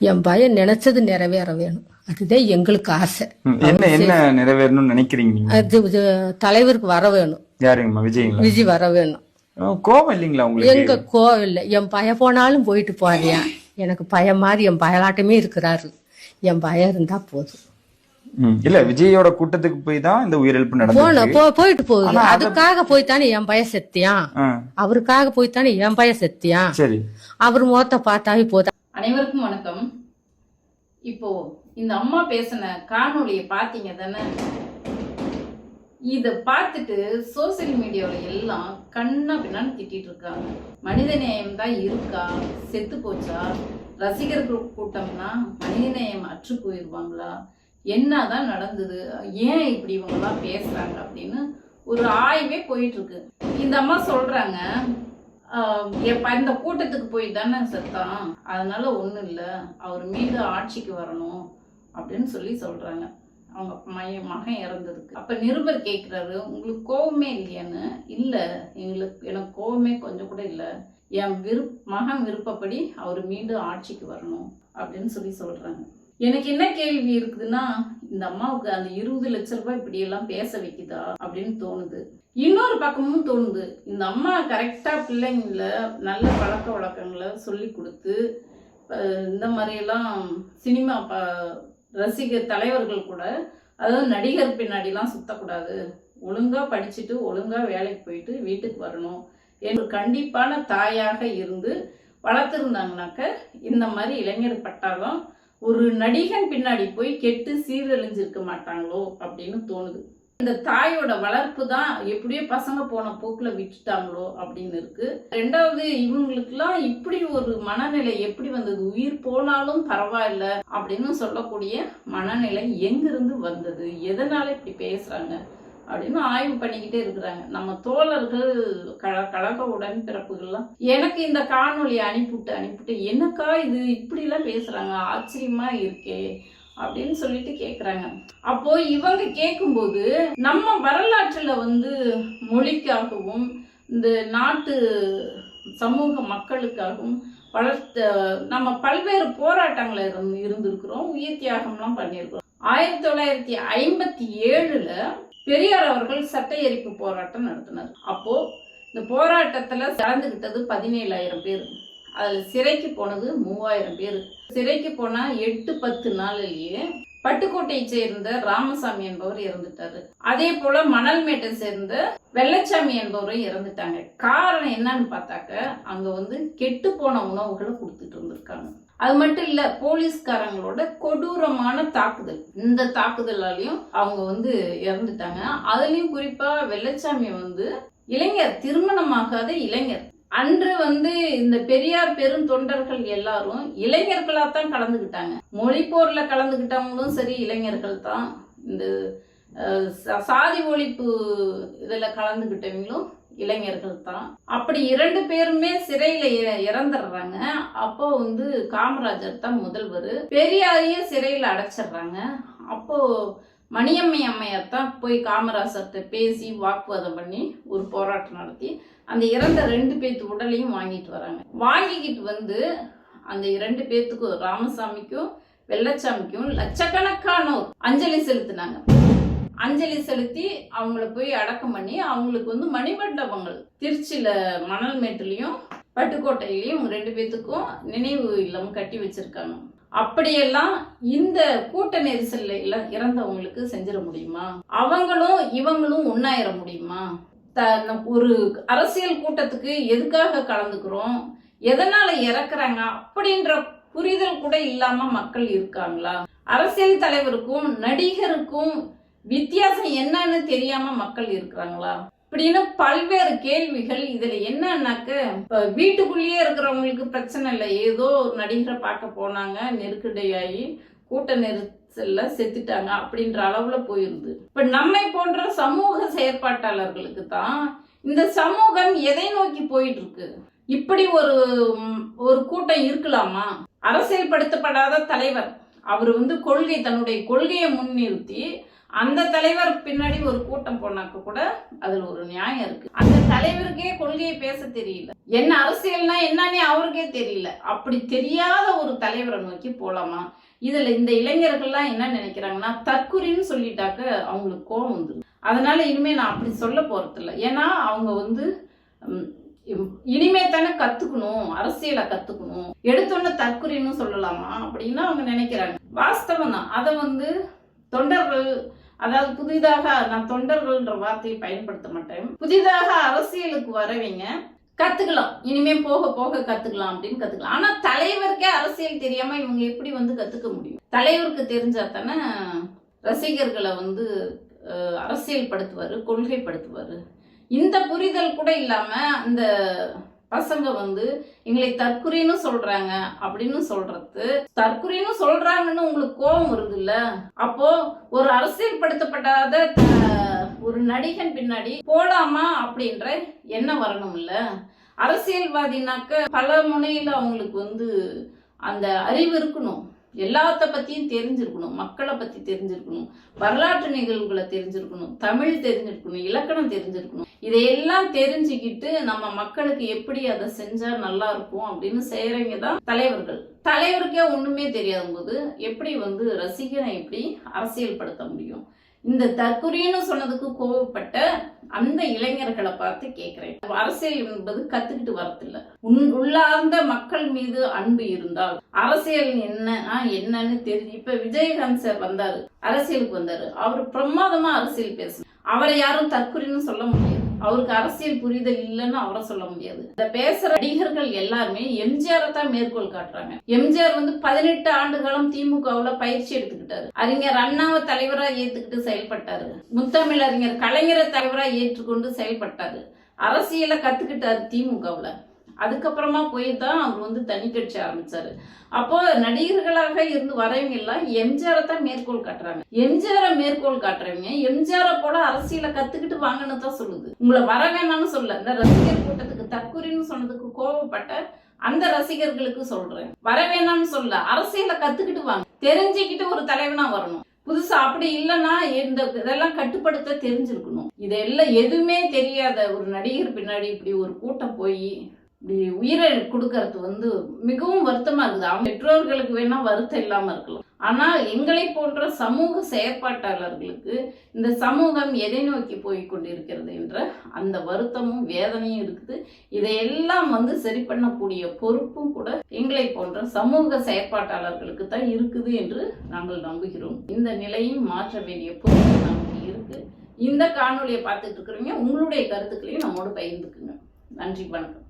என் பையன் நினைச்சது நிறைவேற வேணும் அதுதான் எங்களுக்கு ஆசை. என்ன என்ன நிறைவேறணும்னு நினைக்கிறீங்க அது தலைவருக்கு வர வேணும் யாருங்கம்மா? விஜய்ங்களா? விஜய் வர வேணும் கோபம் இல்லைங்களா உங்களுக்கு? எங்க கோவில்ல என் பய போனாலும் போயிட்டு போறியா? எனக்கு பயம் மாதிரி என் பயலாட்டமே இருக்கிறாரு. என் பயம் இருந்தா போதும். இல்ல விஜயோட கூட்டத்துக்கு போய் தான் இந்த உயிரிழப்பு நடந்தது போ போயிட்டு போகுது. அதுக்காக போய் தானே என் பையன் செத்தியான் அவருக்காக போய் தானே என் பையன் செத்தியான் சரி. அவர் முகத்தை பார்த்தாவே போதும் அனைவருக்கும் வணக்கம். இப்போ இந்த அம்மா பேசின காணொலியை பார்த்தீங்க தானே? இதை பார்த்துட்டு சோசியல் மீடியாவில் எல்லாம் கண்ணா பின்னான்னு திட்டிட்டு இருக்காங்க. மனித நேயம் தான் இருக்கா? செத்து போச்சா? ரசிகர் கூட்டம்னா மனிதநேயம் அற்று போயிடுவாங்களா என்னதான் நடந்தது? ஏன் இப்படி இவங்கெல்லாம் பேசுறாங்க அப்படின்னு ஒரு ஆய்வே போயிட்டு இருக்கு. இந்த அம்மா சொல்றாங்க இந்த கூட்டத்துக்கு போய் தானே செத்தான். அதனால ஒன்றும் இல்லை. அவர் மீது ஆட்சிக்கு வரணும் அப்படின்னு சொல்லி சொல்கிறாங்க அவங்க மைய மகன் இறந்ததுக்கு. அப்போ நிருபர் கேட்குறாரு உங்களுக்கு கோவமே இல்லையான்னு? இல்லை எங்களுக்கு எனக்கு கோவமே கொஞ்சம் கூட இல்லை. என் விருப் மகன் விருப்பப்படி அவர் மீண்டும் ஆட்சிக்கு வரணும். அப்படின்னு சொல்லி சொல்கிறாங்க எனக்கு என்ன கேள்வி இருக்குதுன்னா இந்த அம்மாவுக்கு அந்த இருபது லட்ச ரூபாய் இப்படி எல்லாம் பேச வைக்குதா அப்படின்னு தோணுது. இன்னொரு பக்கமும் தோணுது. இந்த அம்மா கரெக்டா பிள்ளைங்கள நல்ல பழக்க வழக்கங்களை சொல்லி கொடுத்து இந்த மாதிரியெல்லாம் சினிமா ப ரசிக தலைவர்கள் கூட அதாவது நடிகர் பின்னாடிலாம் சுத்தக்கூடாது. ஒழுங்காக படிச்சுட்டு ஒழுங்காக வேலைக்கு போயிட்டு வீட்டுக்கு வரணும். என்று கண்டிப்பான தாயாக இருந்து வளர்த்துருந்தாங்கனாக்க இந்த மாதிரி இளைஞர் பட்டாலும் ஒரு நடிகன் பின்னாடி போய் கெட்டு சீரழிஞ்சிருக்க மாட்டாங்களோ அப்படின்னு தோணுது. இந்த தாயோட வளர்ப்பு தான் எப்படியோ பசங்க போன போக்கில் விட்டுட்டாங்களோ அப்படின்னு இருக்கு. ரெண்டாவது இவங்களுக்குலாம் இப்படி ஒரு மனநிலை எப்படி வந்தது? உயிர் போனாலும் பரவாயில்ல அப்படின்னு சொல்லக்கூடிய மனநிலை எங்கிருந்து வந்தது? எதனால இப்படி பேசுறாங்க? அப்படின்னு ஆய்வு பண்ணிக்கிட்டே இருக்கிறாங்க. நம்ம தோழர்கள் கழ கழக உடன்பிறப்புகள்லாம் எனக்கு இந்த காணொலி அனுப்பிவிட்டு அனுப்பிவிட்டு என்னக்கா இது இப்படிலாம் பேசுறாங்க ஆச்சரியமா இருக்கே அப்படின்னு சொல்லிட்டு கேட்குறாங்க அப்போ இவங்க கேட்கும்போது நம்ம வரலாற்றில் வந்து மொழிக்காகவும் இந்த நாட்டு சமூக மக்களுக்காகவும் வளர்த்த நம்ம பல்வேறு போராட்டங்களை இருந்து இருந்திருக்கிறோம் உயிர் தியாகம்லாம் பண்ணியிருக்கிறோம். ஆயிரத்தி தொள்ளாயிரத்தி ஐம்பத்தி ஏழுல பெரியார் அவர்கள் சட்ட எரிப்பு போராட்டம் நடத்தினார். அப்போ இந்த போராட்டத்துல கலந்துகிட்டது பதினேழாயிரம் பேர். அதில் சிறைக்கு போனது மூவாயிரம் பேர். சிறைக்கு போனால் எட்டு பத்து நாள்லேயே பட்டுக்கோட்டையை சேர்ந்த ராமசாமி என்பவர் இறந்துட்டாரு. அதே போல மணல்மேட்டை சேர்ந்த வெள்ளச்சாமி என்பவரும் இறந்துட்டாங்க. காரணம் என்னன்னு பார்த்தாக்க அங்க வந்து கெட்டு போன உணவுகளை கொடுத்துட்டு இருந்திருக்காங்க. அது மட்டும் இல்ல போலீஸ்காரங்களோட கொடூரமான தாக்குதல். இந்த தாக்குதலாலையும் அவங்க வந்து இறந்துட்டாங்க. அதுலயும் குறிப்பா வெள்ளச்சாமி வந்து இளைஞர் திருமணமாகாத இளைஞர். அன்று வந்து இந்த பெரியார் பெருந்தொண்டர்கள் எல்லாரும் இளைஞர்களா தான் கலந்துக்கிட்டாங்க மொழி போர்ல கலந்துக்கிட்டவங்களும் சரி இளைஞர்கள் தான். இந்த சாதி ஒழிப்பு இதில் கலந்துக்கிட்டவங்களும் இளைஞர்கள் தான். அப்படி இரண்டு பேருமே சிறையில இறந்துடுறாங்க. அப்போ வந்து காமராஜர் தான் முதல்வர். பெரியாரையும் சிறையில அடைச்சிடுறாங்க. அப்போ மணியம்மை அம்மையத்தான் போய் காமராஜர்கிட்ட பேசி வாக்குவாதம் பண்ணி ஒரு போராட்டம் நடத்தி அந்த இறந்த ரெண்டு பேர்த்து உடலையும் வாங்கிட்டு வராங்க. வாங்கிக்கிட்டு வந்து அந்த இரண்டு பேர்த்துக்கும் ராமசாமிக்கும் வெள்ளச்சாமிக்கும் லட்சக்கணக்கானோர் அஞ்சலி செலுத்தினாங்க. அஞ்சலி செலுத்தி அவங்கள போய் அடக்கம் பண்ணி அவங்களுக்கு வந்து மணிமண்டபங்கள் திருச்சியில மணல்மேட்டுலயும் பட்டுக்கோட்டையிலையும் ரெண்டு பேர்த்துக்கும் நினைவு இல்லம் கட்டி வச்சிருக்காங்க. அப்படியெல்லாம் இந்த கூட்ட நெரிசல்ல இறந்தவங்களுக்கு செஞ்சிட முடியுமா? அவங்களும் இவங்களும் ஒன்னாயிர முடியுமா? ஒரு அரசியல் கூட்டத்துக்கு எதுக்காக கலந்துக்கிறோம்? எதனால இறக்குறாங்க? அப்படின்ற புரிதல் கூட இல்லாம மக்கள் இருக்காங்களா? அரசியல் தலைவருக்கும் நடிகருக்கும் வித்தியாசம் என்னன்னு தெரியாம மக்கள் இருக்கிறாங்களா? இப்படின்னு பல்வேறு கேள்விகள் இதுல என்னன்னாக்க இப்ப வீட்டுக்குள்ளேயே இருக்கிறவங்களுக்கு பிரச்சனை இல்லை. ஏதோ ஒரு நடிகரை பார்க்க போனாங்க நெருக்கடியாகி கூட்ட நெரிசல்ல செத்துட்டாங்க அப்படின்ற அளவுல போயிருது. இப்ப நம்மை போன்ற சமூக செயற்பாட்டாளர்களுக்கு தான் இந்த சமூகம் எதை நோக்கி போயிட்டு இருக்கு இப்படி ஒரு ஒரு கூட்டம் இருக்கலாமா? அரசியல்படுத்தப்படாத தலைவர் அவர் வந்து கொள்கை தன்னுடைய கொள்கையை முன்னிறுத்தி அந்த தலைவர் பின்னாடி ஒரு கூட்டம் போனாக்க கூட அதுல ஒரு நியாயம் இருக்கு. அந்த தலைவருக்கே கொள்கையை பேச தெரியல. என்ன அரசியல்னா என்னன்னே அவருக்கே தெரியல. அப்படி தெரியாத ஒரு தலைவரை நோக்கி போலாமா? இதுல இந்த இளைஞர்கள்லாம் என்ன நினைக்கிறாங்கன்னா தற்குறின்னு சொல்லிட்டாக்க அவங்களுக்கு கோபம் வந்துடும் அதனால இனிமே நான் அப்படி சொல்ல போறதில்ல. ஏன்னா அவங்க வந்து இனிமே தானே கத்துக்கணும். அரசியலை கத்துக்கணும். எடுத்தோன்னே தற்குறின்னு சொல்லலாமா? அப்படின்னு அவங்க நினைக்கிறாங்க. வாஸ்தவம் தான் அதை வந்து தொண்டர்கள் அதாவது புதிதாக நான் தொண்டர்கள்ன்ற வார்த்தையை பயன்படுத்த மாட்டேன். புதிதாக அரசியலுக்கு வரவங்க. கத்துக்கலாம். இனிமே போக போக கத்துக்கலாம் அப்படின்னு கத்துக்கலாம். ஆனா தலைவருக்கே அரசியல் தெரியாம இவங்க எப்படி வந்து கத்துக்க முடியும்? தலைவருக்கு தெரிஞ்சா தானே ரசிகர்களை வந்து அரசியல் படுத்துவாரு கொள்கைப்படுத்துவாரு. இந்த புரிதல் கூட இல்லாம இந்த பசங்க வந்து எங்களை தற்குறின்னு சொல்றாங்க அப்படின்னு சொல்றது. தற்குறின்னு சொல்றாங்கன்னு உங்களுக்கு கோபம் வருது இல்ல அப்போ ஒரு அரசியல்படுத்தப்படாத ஒரு நடிகன் பின்னாடி போலாமா அப்படின்ற எண்ணம் வரணும் இல்ல அரசியல்வாதினாக்க பல முனையில அவங்களுக்கு வந்து அந்த அறிவு இருக்கணும். எல்லாத்த பத்தியும் தெரிஞ்சிருக்கணும் மக்களை பத்தி தெரிஞ்சிருக்கணும் வரலாற்று நிகழ்வுகளை தெரிஞ்சிருக்கணும் தமிழ் தெரிஞ்சிருக்கணும் இலக்கணம் தெரிஞ்சிருக்கணும். இதையெல்லாம் தெரிஞ்சுக்கிட்டு நம்ம மக்களுக்கு எப்படி அதை செஞ்சா நல்லா இருக்கும் அப்படின்னு செய்யறவங்க தான் தலைவர்கள். தலைவருக்கே ஒண்ணுமே தெரியாத போது எப்படி வந்து ரசிகனை எப்படி அரசியல் படுத்த முடியும்? இந்த தற்குறின்னு சொன்னதுக்கு கோவப்பட்ட அந்த இளைஞர்களை பார்த்து கேட்கிறேன் அரசியல் என்பது கத்துக்கிட்டு வரதில்ல. உன் உள்ளார்ந்த மக்கள் மீது அன்பு இருந்தால் அரசியல் என்னன்னா என்னன்னு தெரிஞ்சு இப்ப விஜயகாந்த் சார் வந்தாரு அரசியலுக்கு வந்தாரு. அவர் பிரமாதமா அரசியல் பேசணும் அவரை யாரும் தற்குறின்னு சொல்ல முடியாது. அவருக்கு அரசியல் புரிதல் இல்லைன்னு அவரை சொல்ல முடியாது. இந்த பேசுற நடிகர்கள் எல்லாருமே எம்ஜிஆரை தான் மேற்கோள் காட்டுறாங்க. எம்ஜிஆர் வந்து பதினெட்டு ஆண்டு காலம் திமுகவுல பயிற்சி எடுத்துக்கிட்டாரு. அறிஞர் அண்ணாவை தலைவரா ஏத்துக்கிட்டு செயல்பட்டாரு. முத்தமிழ் அறிஞர் கலைஞரை தலைவரா ஏற்றுக்கொண்டு செயல்பட்டாரு. அரசியலை கத்துக்கிட்டாரு திமுகவுல. அதுக்கப்புறமா போய் தான் அவர் வந்து தனி கட்சி ஆரம்பிச்சாரு. அப்போ நடிகர்களாக இருந்து வரவங்க எல்லாம் எம்ஜிஆரை தான் மேற்கோள் காட்டுறாங்க. எம்ஜிஆரை மேற்கோள் காட்டுறவங்க எம்ஜிஆரை போல அரசியலை கத்துக்கிட்டு வாங்கன்னு தான் சொல்லுது. உங்களை வர வேணாம்னு சொல்ல இந்த ரசிகர் கூட்டத்துக்கு தற்கொலைன்னு சொன்னதுக்கு கோவப்பட்ட அந்த ரசிகர்களுக்கு சொல்றேன். வர வேணாம்னு சொல்ல. அரசியலை கத்துக்கிட்டு வாங்க. தெரிஞ்சுக்கிட்டு ஒரு தலைவனா வரணும். புதுசா அப்படி இல்லைன்னா இந்த இதெல்லாம் கட்டுப்படுத்த தெரிஞ்சிருக்கணும். இதெல்லாம் எதுவுமே தெரியாத ஒரு நடிகர் பின்னாடி இப்படி ஒரு கூட்டம் போய் இப்படி உயிரை கொடுக்கறது வந்து மிகவும் வருத்தமா இருக்குது. அவங்க பெற்றோர்களுக்கு வேணா வருத்தம் இல்லாம இருக்கலாம். ஆனா எங்களை போன்ற சமூக செயற்பாட்டாளர்களுக்கு இந்த சமூகம் எதை நோக்கி போய் கொண்டிருக்கிறது என்ற அந்த வருத்தமும் வேதனையும் இருக்குது. இதையெல்லாம் வந்து சரி பண்ணக்கூடிய பொறுப்பும் கூட எங்களை போன்ற சமூக செயற்பாட்டாளர்களுக்கு தான் இருக்குது என்று நாங்கள் நம்புகிறோம். இந்த நிலையும் மாற்ற வேண்டிய பொறுப்பு நமக்கு இருக்கு. இந்த காணொளியை பார்த்துட்டு இருக்கிறவங்க உங்களுடைய கருத்துக்களையும் நம்மோடு பகிர்ந்துக்குங்க. நன்றி வணக்கம்.